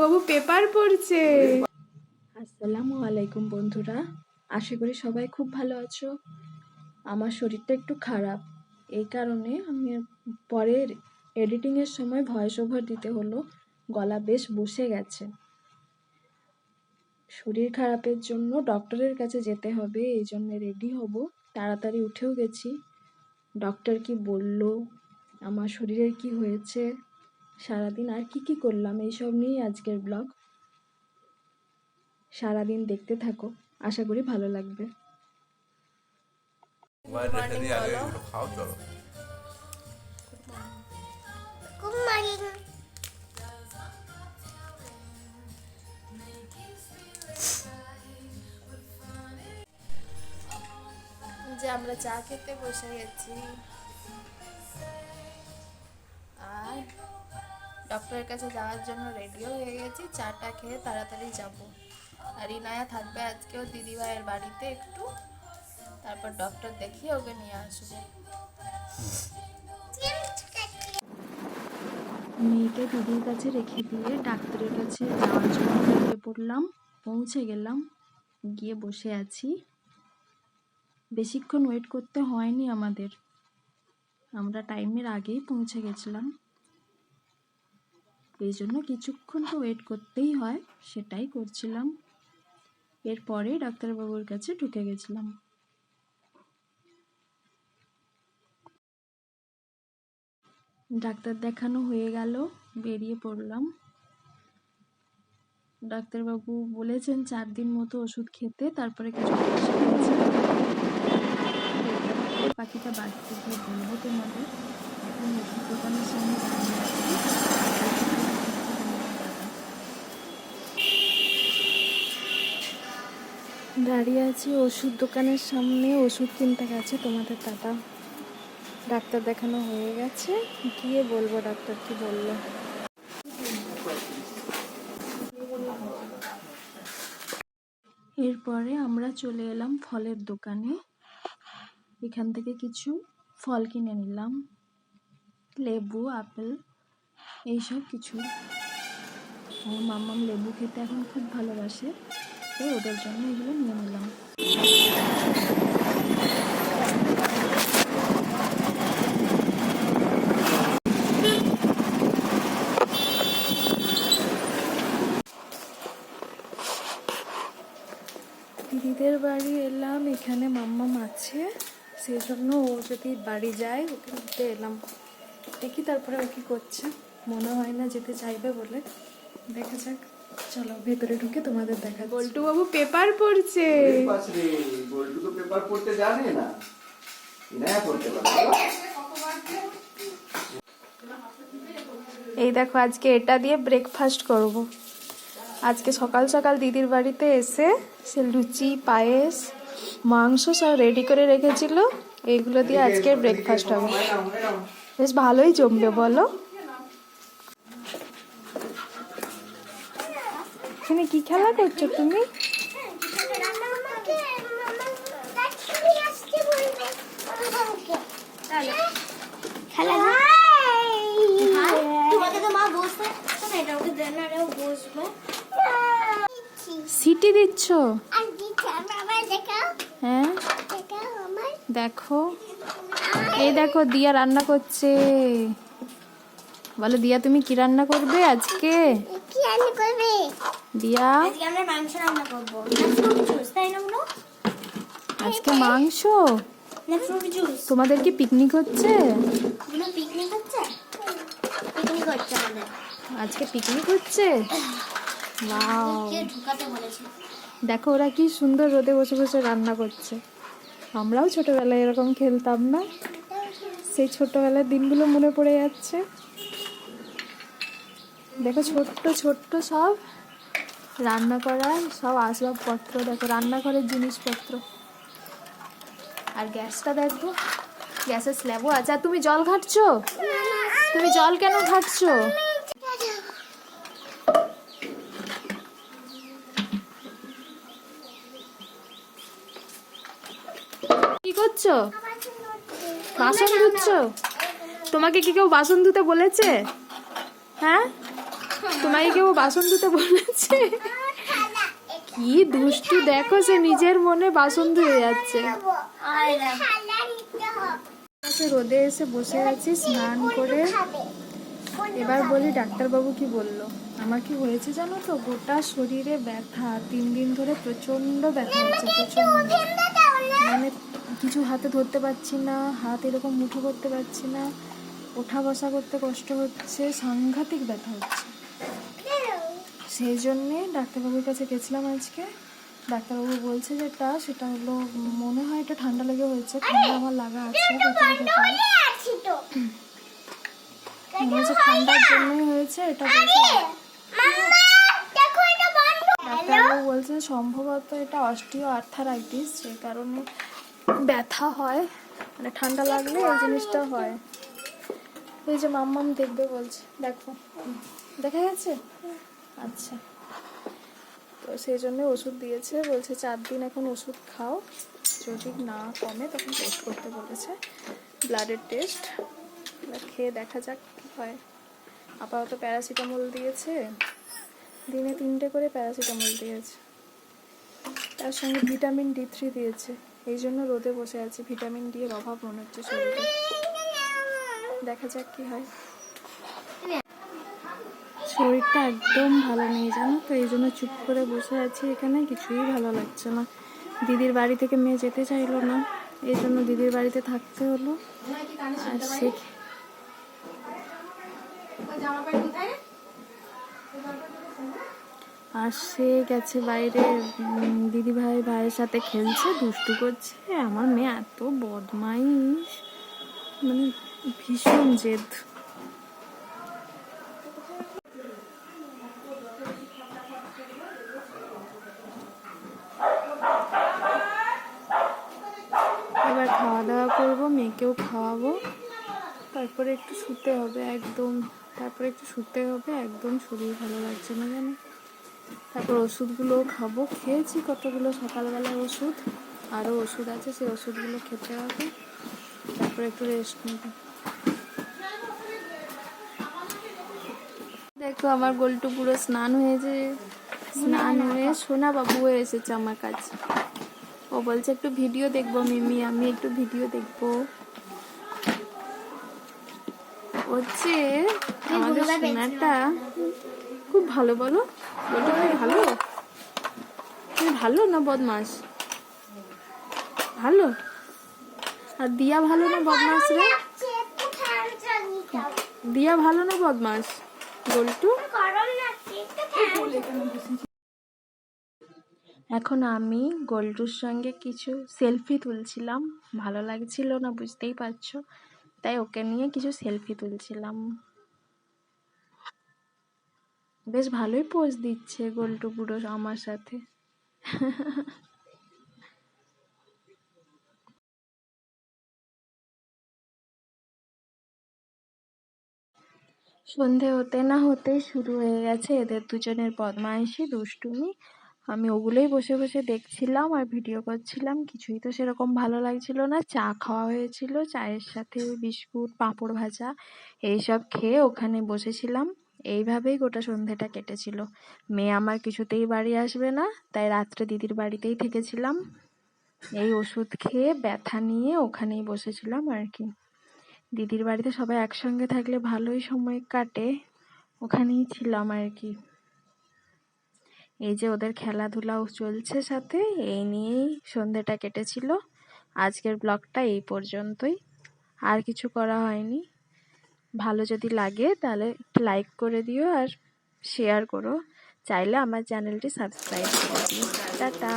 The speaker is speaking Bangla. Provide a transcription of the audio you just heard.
বাবু পেপার পড়ছে। আসসালামু আলাইকুম বন্ধুরা, আশা করি সবাই খুব ভালো আছো। আমার শরীরটা একটু খারাপ, এই কারণে আমি পরের এডিটিংয়ের সময় ভয়েস ওভার দিতে হলো, গলা বেশ বসে গেছে। শরীর খারাপের জন্য ডক্টরের কাছে যেতে হবে, এই জন্য রেডি হব, তাড়াতাড়ি উঠেও গেছি। ডক্টর কি বলল, আমার শরীরের কি হয়েছে? সারাদিন আর কি কি করলাম এইসব নিয়েই আজকের ব্লগ সারাদিন দেখতে থাকো আশা করি ভালো লাগবে. যে আমরা চা খেতে বসে গেছি। ডক্টরের কাছে যাওয়ার জন্য রেডিও হয়ে গেছি। চাটা খেয়ে তাড়াতাড়ি যাব। আর ইনায়া থাকবে আজকেও দিদিভাইয়ের বাড়িতে একটু। তারপর ডক্টর দেখিয়ে ওকে নিয়ে আসব। মেয়েকে দিদির কাছে রেখে দিয়ে ডাক্তারের কাছে যাওয়ার জন্য বেরিয়ে পড়লাম। পৌঁছে গেলাম। গিয়ে বসে আছি। বেশিক্ষণ ওয়েট করতে হয়নি আমাদের। আমরা টাইমের আগেই পৌঁছে গেছিলাম। এই জন্য কিছুক্ষণ তো ওয়েট করতেই হয়, সেটাই করছিলাম। এরপরে ডাক্তারবাবুর কাছে ঢুকে গেছিলাম। ডাক্তার দেখানো হয়ে গেল, বেরিয়ে পড়লাম। ডাক্তারবাবু বলেছেন চার দিন মতো ওষুধ খেতে, তারপরে কিছু পাখিটা বাড়িতে গিয়ে বলব তোমাদের, এখন ওষুধ দোকানের সামনে দাঁড়িয়ে দাঁড়িয়ে আছি ওষুধ দোকানের সামনে। ওষুধ কিনতে গেছে তোমাদের দাদা। ডাক্তার দেখানো হয়ে গেছে। গিয়ে বলব ডাক্তার কি বলল। এরপরে আমরা চলে এলাম ফলের দোকানে। এখান থেকে কিছু ফল কিনে নিলাম। লেবু, আপেল, এইসব কিছু। আমার মাম্মাম লেবু খেতে এখন খুব ভালোবাসে। তো ওদের জন্য এগুলো নিয়ে নিলাম। দিদিদের বাড়ি এলাম, এখানে মাম্মাম আছে। সেই জন্য ও যদি বাড়ি যায়, ওকে নিতে এলাম। দেখি তারপরে ও কি করছে। মনে হয় না যেতে চাইবে বলে। দেখা যাক। চলো ভেতরে ঢুকে তোমাদের দেখা বল্টু বাবু পেপার পড়ছে গোল্ডু তো পেপার পড়তে জানে না। ইনায়া পড়তে পারে এই দেখো আজকে এটা দিয়ে ব্রেকফাস্ট করব। আজকে সকাল সকাল দিদির বাড়িতে এসে সে লুচি পায়েস মাংস সব রেডি করে রেখেছিল। এইগুলো দিয়ে আজকে ব্রেকফাস্ট হবে। Madam, madam. বেশ ভালোই জমবে বলো এখানে কি খেলা করছ তুমি রান্না আমাকে মামা তুমি আজকে বলবে আমাকে খেলা তোমাকে তো মা বসবে শোনো এটা ওকে দেন আর ও বসবে। সিটি দিচ্ছ? হ্যাঁ। দেখো। এই দেখো দিয়া রান্না করছে। বলো দিয়া তুমি কি রান্না করবে আজকে? কি রান্না করবে? দিয়া? আজকে আমরা মাংস রান্না করব। না ফ্রুট জুস তাই না বলো? আজকে মাংস? না ফ্রুট জুস তোমাদের কি পিকনিক হচ্ছে? গুলো পিকনিক হচ্ছে? পিকনিক হচ্ছে আমাদের। আজকে পিকনিক হচ্ছে? ওয়াও ঢুকাতে বলেছে। দেখো ওরা কি সুন্দর রোদে বসে বসে রান্না করছে। আমরাও ছোটবেলায় এরকম খেলতাম না? সেই ছোটবেলার দিনগুলো মনে পড়ে যাচ্ছে। দেখো ছোট্ট ছোট্ট সব রান্না করার সব আসবাবপত্র, দেখো রান্নাঘরের জিনিসপত্র। আর গ্যাসটা দেখব গ্যাসের স্ল্যাবও আছে। আর তুমি জল ঘাটছো? তুমি জল কেন ঘাটছো? কি করছ? বাসন ধুচ্ছ? তোমাকে কি কেউ বাসন ধুতে বলেছে? হ্যাঁ? তোমাকে কেউ বাসন ধুতে বলেছে। কি দুষ্টু দেখো সে নিজের মনে বাসন ধুয়ে যাচ্ছে। আচ্ছা, রোদে এসে বসে আছি স্নান করে। এবার বলি ডাক্তারবাবু কি বলল? আমার কি হয়েছে জানো তো? গোটা শরীরে ব্যথা। তিন দিন ধরে প্রচণ্ড ব্যথা হচ্ছে প্রচণ্ড মানে কিছু হাতে ধরতে পারছি না হাত এরকম মুঠো করতে পারছি না। ওঠা বসা করতে কষ্ট হচ্ছে সাংঘাতিক ব্যথা হচ্ছে। সেই জন্যে ডাক্তারবাবুর কাছে গেছিলাম আজকে। ডাক্তারবাবু বলছে যেটা সেটা হলো মনে হয় এটা ঠান্ডা লেগে হয়েছে ঠান্ডা আমার লাগা আছে। মনে হচ্ছে ঠান্ডার জন্যই হয়েছে এটা ডাক্তারবাবু বলছে সম্ভবত এটা অস্টিও আর্থারাইটিস যে কারণে ব্যথা হয় মানে ঠান্ডা লাগলে এই জিনিসটা হয়। এই যে মাম্মাম দেখবে বলছে দেখো দেখা গেছে? আচ্ছা। তো সেই জন্য ওষুধ দিয়েছে, বলছে চার দিন এখন ওষুধ খাও, যদি না কমে তখন টেস্ট করতে বলেছে ব্লাডের টেস্ট খেয়ে দেখা যাক কী হয়। আপাতত প্যারাসিটামল দিয়েছে, দিনে তিনটে করে প্যারাসিটামল দিয়েছে। তার সঙ্গে ভিটামিন ডি থ্রি দিয়েছে, এই জন্য রোদে বসে আছে। ভিটামিন ডি এর অভাব মনে হচ্ছে শরীরে। দেখা যাক কি হয়। শরীরটা একদম ভালো নেই, জানো তো? এই জন্য চুপ করে বসে আছি এখানে, কিছুই ভালো লাগছে না। দিদির বাড়ি থেকে মেয়ে যেতে চাইলো না, এই জন্য দিদির বাড়িতে থাকতে হলো। আর সে আর সে গেছে বাইরে দিদি ভাই ভাইয়ের সাথে খেলছে, দুষ্টু করছে। আমার মেয়ে এত বদমাইশ মানে ভীষণ জেদ এবার খাওয়া দাওয়া মেয়েকেও খাওয়াবো। তারপরে একটু শুতে হবে একদম, তারপরে একটু শুতে হবে, একদম শরীর ভালো লাগছে না জানো। তারপর ওষুধগুলো খাব। খেয়েছি কতগুলো সকালবেলায় ওষুধ আরও ওষুধ আছে, সেই ওষুধগুলো খেতে হবে। তারপরে একটু রেস্ট নেব। দেখো আমার গোলটু পুরো স্নান হয়েছে। স্নান হয়ে সোনা বাবু হয়ে এসেছে আমার কাছে। ও বলছে, একটু ভিডিও দেখব মিমি, আমি একটু ভিডিও দেখব। হচ্ছে আমাদের সোনাটা খুব ভালো বলো? বলতে ভালো? তুমি ভালো না বদমাস ভালো? আর দিয়া ভালো না বদমাস রে? দিয়া ভালো না বদমাস বল্টু? এখন আমি গোল্ডুর সঙ্গে কিছু সেলফি তুলছিলাম। ভালো লাগছিল না বুঝতেই পারছ? তাই ওকে নিয়ে কিছু সেলফি তুলছিলাম। বেশ ভালোই পোজ দিচ্ছে গোল্টু বুড়ো আমার সাথে। সন্ধে হতে না হতেই শুরু হয়ে গেছে। এদের দুজনের বদমাইশি, দুষ্টুমি আমি ওগুলোই বসে বসে দেখছিলাম আর ভিডিও করছিলাম। কিছুই তো সেরকম ভালো লাগছিল না। চা খাওয়া হয়েছিল, চায়ের সাথে বিস্কুট, পাঁপড় ভাজা, এইসব খেয়ে ওখানে বসেছিলাম। এইভাবেই গোটা সন্ধেটা কেটেছিল। মেয়ে আমার কিছুতেই বাড়ি আসবে না, তাই রাত্রে দিদির বাড়িতেই থেকেছিলাম। এই ওষুধ খেয়ে ব্যথা নিয়ে ওখানেই বসেছিলাম আর কি। দিদির বাড়িতে সবাই একসঙ্গে থাকলে ভালোই সময় কাটে। ওখানেই ছিলাম আর কি। এই যে ওদের খেলাধুলাও চলছে সাথে, এই নিয়েই সন্ধেটা কেটেছিল। আজকের ব্লগটা এই পর্যন্তই। আর কিছু করা হয়নি। ভালো যদি লাগে তাহলে লাইক করে দিও আর শেয়ার করো। চাইলে আমার চ্যানেলটি সাবস্ক্রাইব করে দিও। টাটা!